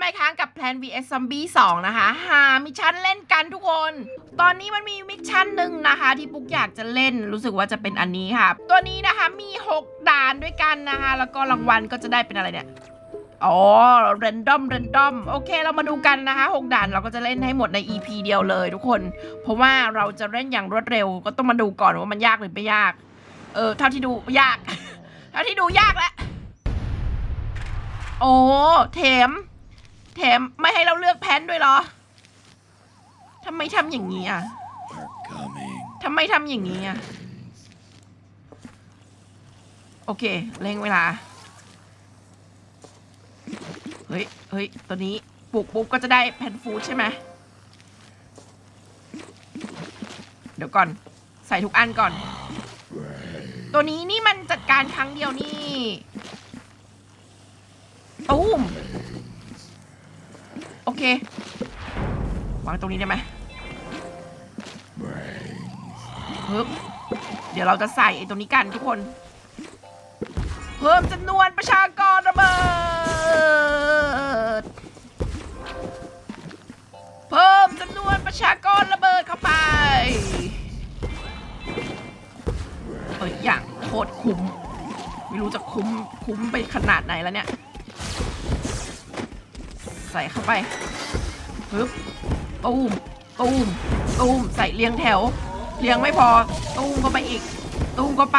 มาอีกครั้งกับแพลน vs zombie 2นะคะ หามิชชั่นเล่นกันทุกคน ตอนนี้มันมีมิชชั่นหนึ่งนะคะ ที่ปุ๊กอยากจะเล่นรู้สึกว่าจะเป็นอันนี้ค่ะ ตัวนี้นะคะมี 6 ด่านด้วยกันนะคะ แล้วก็รางวัลก็จะได้เป็นอะไรเนี่ยอ๋อเรนดอมเรนดอมโอเคเรามาดูกันนะคะ 6 ด่านเราก็จะเล่นให้หมดใน EP เดียวเลยทุกคน เพราะว่าเราจะเล่นอย่างรวดเร็ว ก็ต้องมาดูก่อนว่ามันยากหรือไม่ยาก เออเท่าที่ดูยาก เท่าที่ดูยากแล้วโอ้เถม แถมไม่ให้เราเลือกแพนด้วยเหรอทำไมทำอย่างนี้อะทำไมทำอย่างนี้อะ โอเคเร่งเวลา เฮ้ยเฮ้ยตัวนี้ปลูกปุ๊บก็จะได้แพนฟูดใช่ไหมเดี๋ยวก่อน ใส่ทุกอันก่อน ตัวนี้นี่มันจัดการครั้งเดียวนี่ ตูม โอเค วางตรงนี้ได้ไหมปึ๊บเดี๋ยวเราจะใส่ไอ้ตรงนี้กันทุกคน เพิ่มจำนวนประชากรระเบิด เพิ่มจำนวนประชากรระเบิดเข้าไปเอ้ยอย่างโคตรคุ้ม ไม่รู้จะคุ้มคุ้มไปขนาดไหนแล้วเนี่ย ใส่เข้าไปปึ๊บตูมตูมตูมใส่เรียงแถว เรียงไม่พอตูมเข้าไปอีกตูมเข้าไป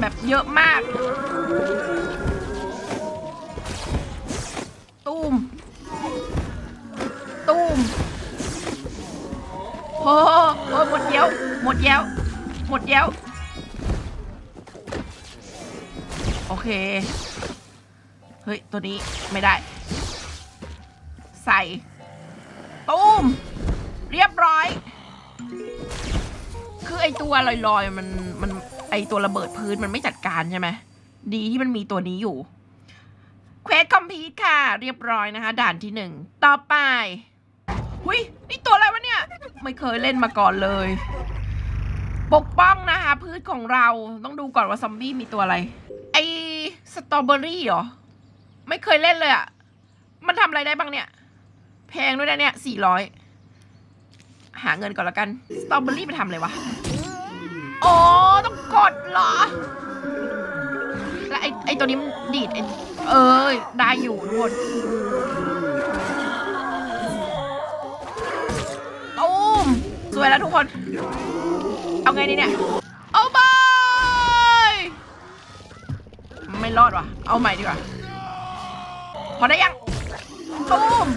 แบบเยอะมาก ตูมตูมโอ้โหหมดเย้วหมดเย้วหมดเย้วโอเค เฮ้ย ตัวนี้ไม่ได้ ใส่ตูมเรียบร้อย คือไอตัวลอยๆ มันมันไอตัวระเบิดพื้นมันไม่จัดการใช่ไหมดีที่มันมีตัวนี้อยู่เควสคอมพีทค่ะ เรียบร้อยนะคะ ด่านที่หนึ่งต่อไปหุยนี่ตัวอะไรวะเนี่ย ไม่เคยเล่นมาก่อนเลย ปกป้องนะคะ พืชของเราต้องดูก่อนว่าซอมบี้มีตัวอะไร ไอสตรอเบอรี่เหรอ ไม่เคยเล่นเลยอะ่ะ มันทำอะไรได้บ้างเนี่ย แพงด้วยนะเนี่ยสี่ร้อยหาเงินก่อนละกัน สตรอเบอรี่ไปทำอะไรวะอ๋อต้องกดเหรอ แล้วไอ้ไอ้ตัวนี้มันดีดไอ้เออได้อยู่ทุกคนตูมสวยแล้วทุกคน เอาไงดีเนี่ย เอาไป ไม่รอดว่ะ เอาใหม่ดีกว่า พอได้ยังตูม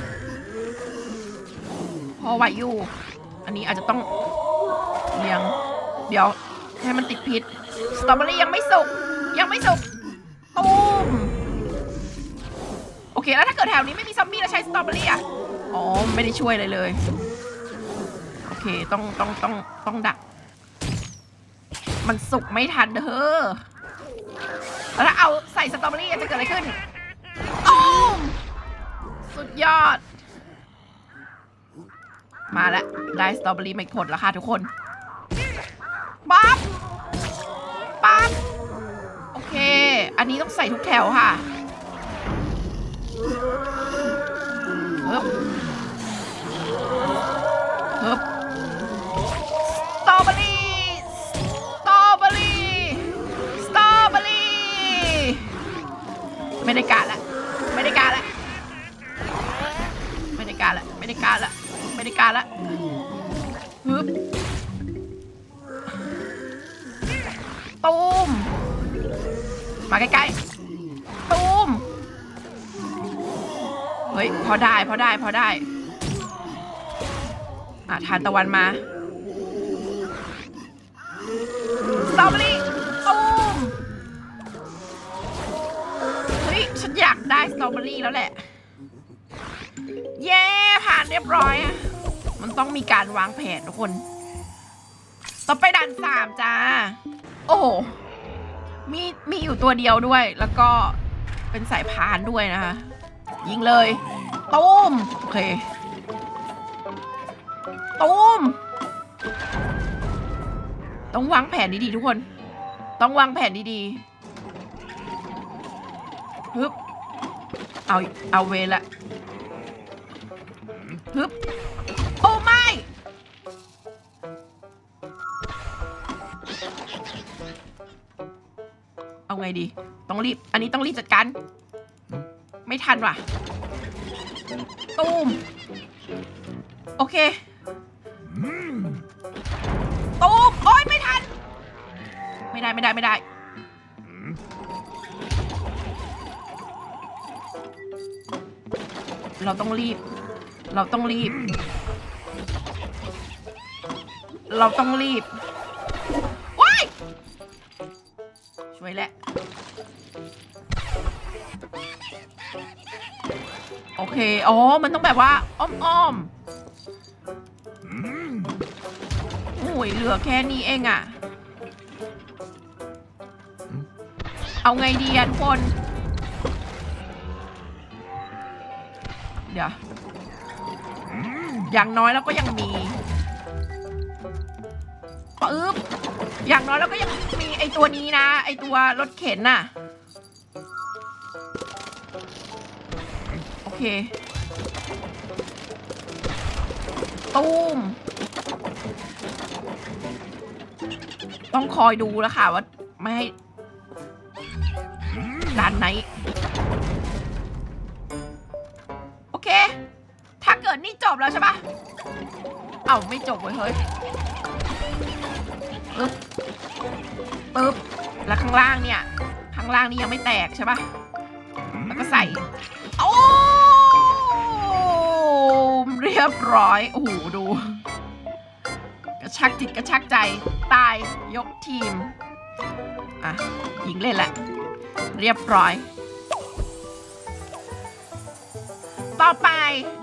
พอไหวอยู่ อันนี้อาจจะต้องเลี้ยง เดี๋ยวให้มันติดพิษ สตรอเบอรี่ยังไม่สุก ยังไม่สุกตูมโอเค แล้วถ้าเกิดแถวนี้ไม่มีซอมบี้แล้วใช้สตรอเบอรี่อะ อ๋อ ไม่ได้ช่วยเลยเลย โอเค ต้องต้องต้องต้องดัก มันสุกไม่ทันเด้อแล้วถ้าเอาใส่สตรอเบอรี่จะเกิดอะไรขึ้น สุดยอด มาแล้ว ได้สตรอเบอรี่ไม่ผลแล้วค่ะทุกคนบ๊อบปั๊บโอเค อันนี้ต้องใส่ทุกแถวค่ะฮึบฮึ พอได้พอได้พอได้ อะทานตะวันมาสตรอเบอรี่ตูมเฮ้ยฉันอยากได้สตรอเบอรี่แล้วแหละ เย้ผ่านเรียบร้อยอะมันต้องมีการวางแผนทุกคน ต่อไปด่านสามจ้า โอ้โหมีมีอยู่ตัวเดียวด้วย แล้วก็เป็นสายพานด้วยนะคะ ยิงเลย ตูมโอเคตูมต้องวางแผนดีๆทุกคน ต้องวางแผนดีๆฮึบเอาเอาเวละฮึบโอ้ไม่เอาไงดี ต้องรีบ อันนี้ต้องรีบจัดการไม่ทันว่ะ ตูมโอเคตูมโอ้ยไม่ทัน ไม่ได้ไม่ได้ไม่ได้ เราต้องรีบ เราต้องรีบ เราต้องรีบว้ายช่วยแหละ โอเค อ๋อ มันต้องแบบว่า อ้อมๆโอ้ยเหลือแค่นี้เองอะเอาไงดีอะทุกคน เดี๋ยว อย่างน้อยเราก็ยังมีปึ๊บอย่างน้อยเราก็ยังมีไอตัวนี้นะ ไอตัวรถเข็นน่ะ เค ตูม ต้องคอยดูแล้วค่ะว่า ไม่ให้ด้านไหน โอเค ถ้าเกิดนี่จบแล้วใช่ปะเอ้าไม่จบเว้ยเฮ้ยปึ๊บปึ๊บ แล้วข้างล่างเนี่ย ข้างล่างนี่ยังไม่แตกใช่ปะแล้วก็ใส่ โอ้ รียบร้อย โอ้โห ดู กระชักจิตกระชักใจ ตายยกทีม อะยิงเล่นแหละ เรียบร้อย ต่อไป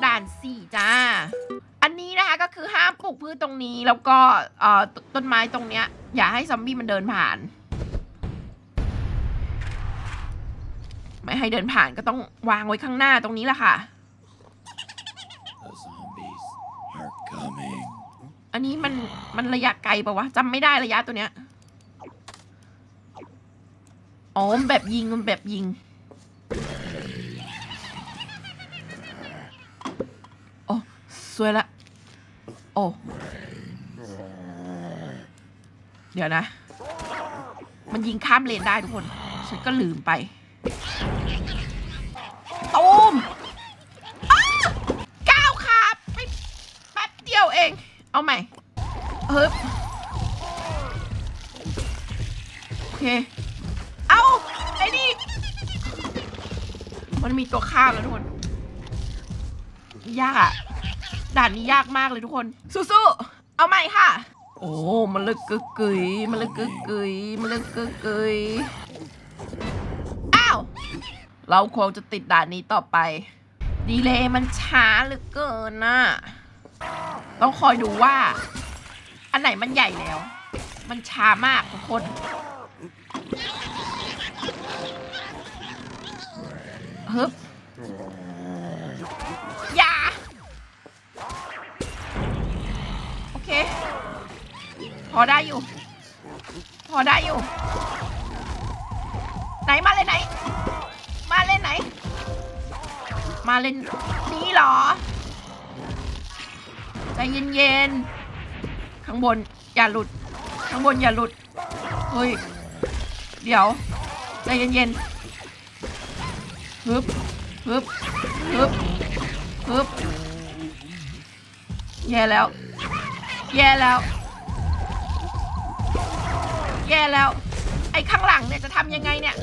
ด่านสี่จ้า อันนี้นะคะก็คือห้ามปลูกพืชตรงนี้แล้วก็เอ่อต้นไม้ตรงเนี้ย อย่าให้ซอมบี้มันเดินผ่าน ไม่ให้เดินผ่านก็ต้องวางไว้ข้างหน้าตรงนี้แหละค่ะ อันนี้มันมันระยะไกลปะวะจำไม่ได้ระยะตัวเนี้ยอ๋อมแบบยิงมันแบบยิงโอ้สวยละโอ้เดี๋ยวนะ มันยิงข้ามเลนได้ทุกคน ฉันก็ลืมไป ตูมอ้าก้าวขาไปแป๊บเดี ยวเองเอาใหม่เฮ้ยโอเค เอาไอ้นี่ มันมีตัวข้ามแล้วทุกคน ยากอะด่านนี้ยากมากเลยทุกคน สู้ๆ เอาใหม่ค่ะ โอ้ มันเลึกกึกกึยมันเลึกกึกกึยมันเลึกกึกกึยอ้าว เราคงจะติดด่านนี้ต่อไป ดีเลยมันช้าเหลือเกินน่ะ ต้องคอยดูว่า อันไหนมันใหญ่แล้ว มันช้ามากทุกคนฮึบอย่า โอเค พอได้อยู่ พอได้อยู่ ไหนมาเลยไหน มาเล่นไหน มาเล่นนี้หรอ ใจเย็นๆ ข้างบนอย่าหลุด ข้างบนอย่าหลุด เฮ้ย เดี๋ยว ใจเย็นๆฮึบฮึบฮึบฮึบแย่แล้ว แย่แล้ว แย่แล้ว ไอ้ข้างหลังเนี่ยจะทำยังไงเนี่ย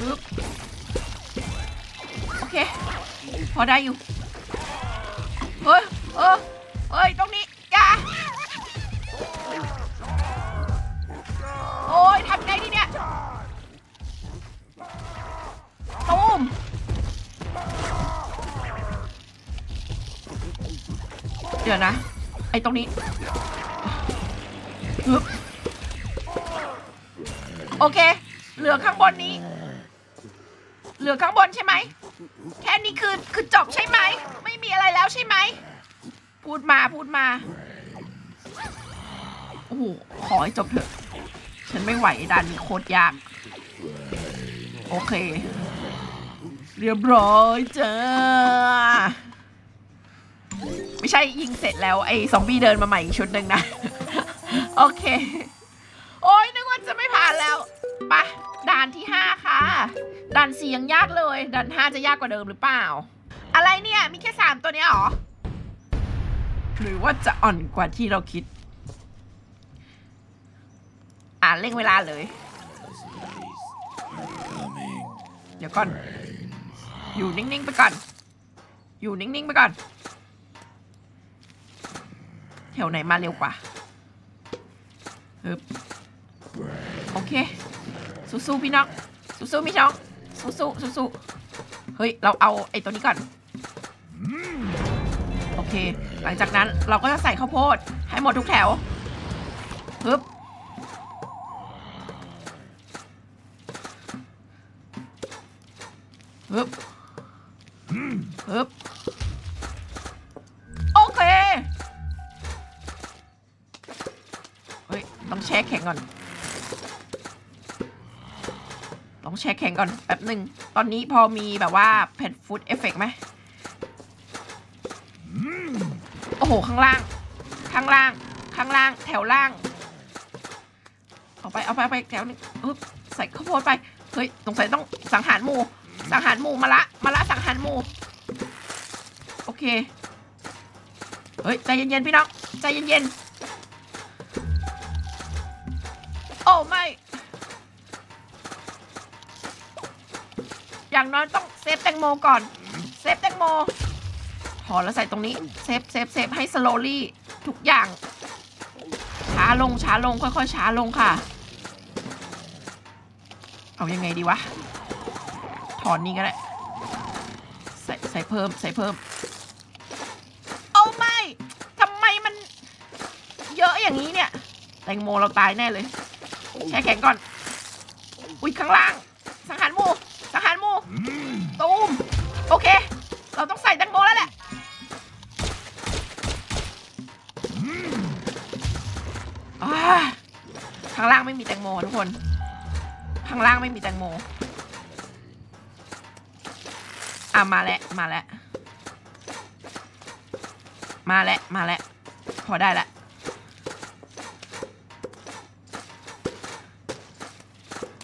ฮึบโอเค พอได้อยู่ เฮ้ยเออเฮ้ยตรงนี้อย่าโอ้ยทำไงดีเนี่ยตูมเดี๋ยวนะ ไอ้ตรงนี้โอเค เหลือข้างบนนี้ เหลือข้างบนใช่ไหม แค่นี้คือคือจบใช่ไหม ใช่ไหม พูดมาพูดมา โอ้โห ขอให้จบเถอะ ฉันไม่ไหวดันนี้โคตรยาก โอเค เรียบร้อยเจ้าไม่ใช่ยิงเสร็จแล้ว ไอ้ซอมบี้เดินมาใหม่อีกชุดหนึ่งนะ โอเค โอ้ยนึกว่าจะไม่ผ่านแล้วปะด่านที่ห้าค่ะ ด่านสี่ยังยากเลย ด่านห้าจะยากกว่าเดิมหรือเปล่า อะไรเนี่ย มีแค่สามตัวเนี้ยหรอ หรือว่าจะอ่อนกว่าที่เราคิด อ่านเร่งเวลาเลย เดี๋ยวก่อน อยู่นิ่งๆไปก่อน อยู่นิ่งๆไปก่อน แถวไหนมาเร็วกว่าฮึบโอเค สู้ๆพี่น้อง สู้ๆพี่น้อง สู้ๆสู้ๆเฮ้ย เราเอาไอ้ตัวนี้ก่อน เค หลังจากนั้นเราก็จะใส่ข้าวโพดให้หมดทุกแถวฮึบฮึบฮึบโอเคเฮ้ยต้องแช่แข็งก่อน ต้องแช่แข็งก่อนแป๊บหนึ่งตอนนี้พอมีแบบว่าเผ็ดฟูดเอฟเฟกไหม โอ้โหข้างล่าง ข้างล่าง ข้างล่าง แถวล่าง เอาไป เอาไปเอาไปแถวนึงใส่ข้าวโพดไป เฮ้ย สงสัยต้องสังหารหมู สังหารหมูมาละ มาละสังหารหมู โอเค เฮ้ย ใจเย็นๆพี่น้อง ใจเย็นๆ โอ้ไม่ อย่างน้อยต้องเซฟแตงโมก่อน เซฟแตงโม อแล้วใส่ตรงนี้เซฟเซฟเซฟให้สโลลี่ทุกอย่าง ช้าลงช้าลงค่อยๆช้าลงค่ะ เอายังไงดีวะ ถอนนี่ก็ได้ ใส่ใส่เพิ่มใส่เพิ่มโอ้ไม่ทำไมมัน เยอะอย่างนี้เนี่ย แตงโมเราตายแน่เลย แช่แข็งก่อน อุ้ยข้างล่าง สังหารหมูสังหารหมูตูมโอเค เราต้องใส่แตงโมแล้วแหละ ข้างล่างไม่มีแตงโมทุกคน ข้างล่างไม่มีแตงโม อะมาแล้วมาแล้วมาแล้วมาแล้วพอได้ล้ว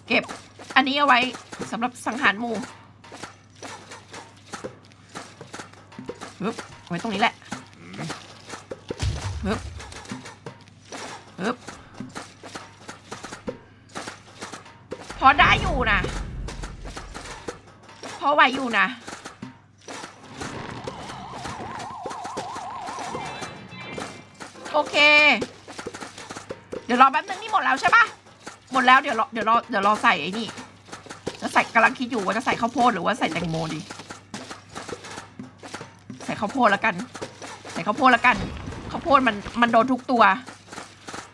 เก็บอันนี้เอาไว้สำหรับสังหารหมูฮึบไว้ตรงนี้แหละฮึบฮึบพ อได้อยู่นะ พอไหวอยู่นะ โอเค เดี๋ยวรอแป๊บนึงนี่หมดแล้วใช่ปะหมดแล้วเดี๋ยวรอเดี๋ยวรอเดี๋ยวรอใส่ไอ้นี่ จะใส่กำลังคิดอยู่ว่าจะใส่ข้าวโพดหรือว่าใส่แตงโมดี ใส่ข้าวโพดแล้วกัน ใส่ข้าวโพดแล้วกันข้าวโพดมันมันโดนทุกตัว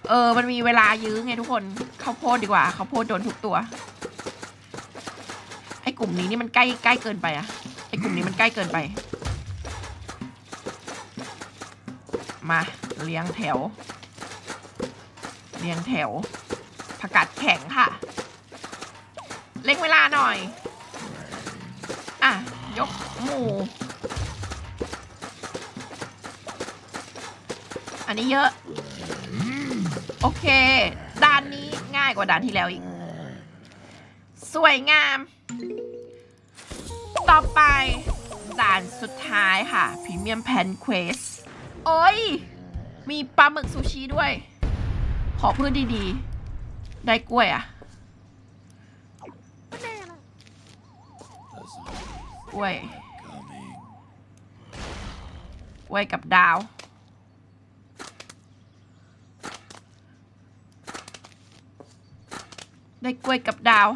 เออ มันมีเวลายื้อไงทุกคน ข้าวโพดดีกว่าข้าวโพดโดนทุกตัว ไอ้กลุ่มนี้นี่มันใกล้ใกล้เกินไปอะไอ้กลุ่มนี้มันใกล้เกินไป มาเรียงแถวเรียงแถวผักกาดแข็งค่ะ เล่งเวลาหน่อย อะ ยกหมูอันนี้เยอะ โอเค ด้านนี้ ง่ายกว่าด้านที่แล้วอีก สวยงาม ต่อไป ด่านสุดท้ายค่ะพรีเมียมแพนเควสโอ้ย มีปลาหมึกซูชิด้วย ขอพืชดีๆ ได้กล้วยอะกล้วยกล้วยกับดาว ได้กล้วยกับดาว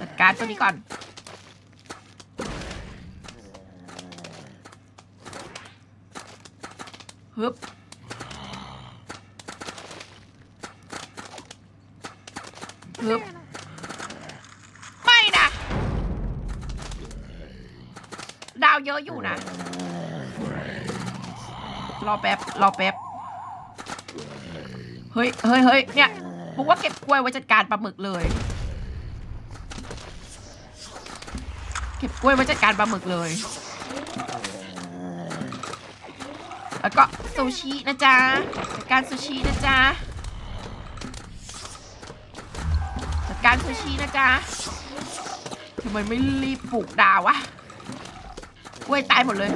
จัดการตัวนี้ก่อน ฮึบฮึบไม่นะ ดาวเยอะอยู่นะ รอแป๊บ รอแป๊บ ฮ้ยเฮ้ยเฮ้ยเนี่ยบอกว่าเก็บกล้วยไว้จัดการปลาหมึกเลย เก็บกล้วยไว้จัดการปลาหมึกเลย แล้วก็ซูชินะจ๊ะจัดการซูชินะจ๊ะจัดการซูชินะจ๊ะทำไมไม่รีบปลูกดาววะกล้วยตายหมดเลย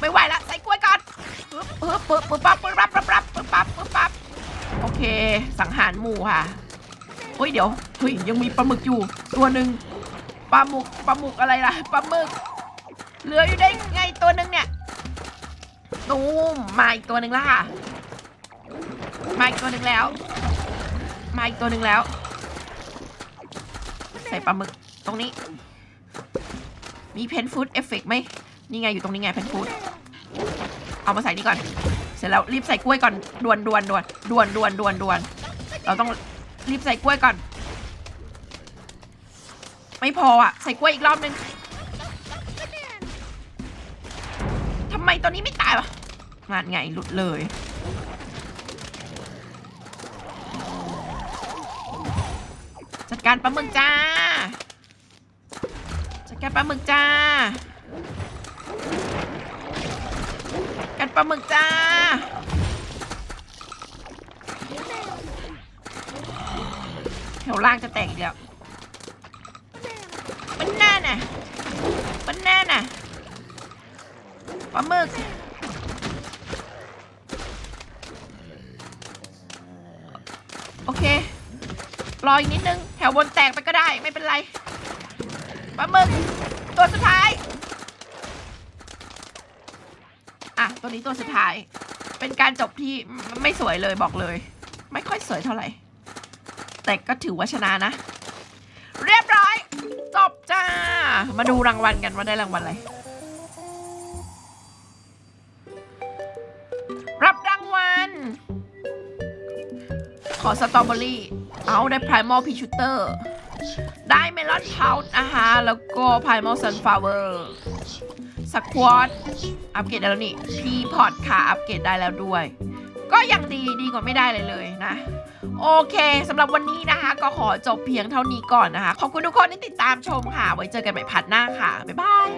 ไม่ไหวละ ปึ๊บปึ๊บปึ๊บปั๊บปึ๊บปั๊บปึ๊บปั๊บปึ๊บปั๊บปึ๊บปั๊บโอเค สังหารหมู่ค่ะเฮ้ยเดี๋ยวเฮ้ยยังมีปลาหมึกอยู่ ตัวหนึ่งปลาหมึกปลาหมึกอะไรล่ะปลาหมึกเหลืออยู่ได้ไงตัวหนึ่งเนี่ยตูมมาอีกตัวหนึ่งแล้วค่ะมาอีกตัวหนึ่งแล้ว มาอีกตัวหนึ่งแล้ว ใส่ปลาหมึกตรงนี้ มีเพนฟูดเอฟเฟกไหมนี่ไงอยู่ตรงนี้ไงเพนฟูด เอามาใส่นี่ก่อน เสร็จแล้วรีบใส่กล้วยก่อนด่วนด่วนด่วนด่วนด่วนด่วนด่วนเราต้องรีบใส่กล้วยก่อน ไม่พออะ ใส่กล้วยอีกรอบนึงทำไมตัวนี้ไม่ตายวะงานไงหลุดเลยจัดการปลาหมึกจ้าจัดการปลาหมึกจ้า ลาหมึกจ้า แถวล่างจะแตกอีกแล้วมันแน่น่ะมันแน่น่ะปลาหมึกโอเค รออีกนิดนึง แถวบนแตกไปก็ได้ ไม่เป็นไรปลาหมึก ตัวสุดท้าย อะ ตัวนี้ตัวสุดท้าย เป็นการจบที่ไม่สวยเลยบอกเลย ไม่ค่อยสวยเท่าไหร่ แต่ก็ถือว่าชนะนะ เรียบร้อย จบจ้า มาดูรางวัลกันว่าได้รางวัลอะไรรับรางวัล ขอสตรอเบอรี่ เอาได้ Primal p e a Shooter ได้เมลอนพาวนะคะแล้วก็ Primal Sunflower สควอตอัปเกรดได้แล้วนี่พีพอดค่ะอัปเกรดได้แล้วด้วย ก็ยังดีดีกว่าไม่ได้เลยเลยนะ โอเคสำหรับวันนี้นะคะ ก็ขอจบเพียงเท่านี้ก่อนนะคะ ขอบคุณทุกคนที่ติดตามชมค่ะ ไว้เจอกันใหม่พัดหน้าค่ะ บ๊ายบาย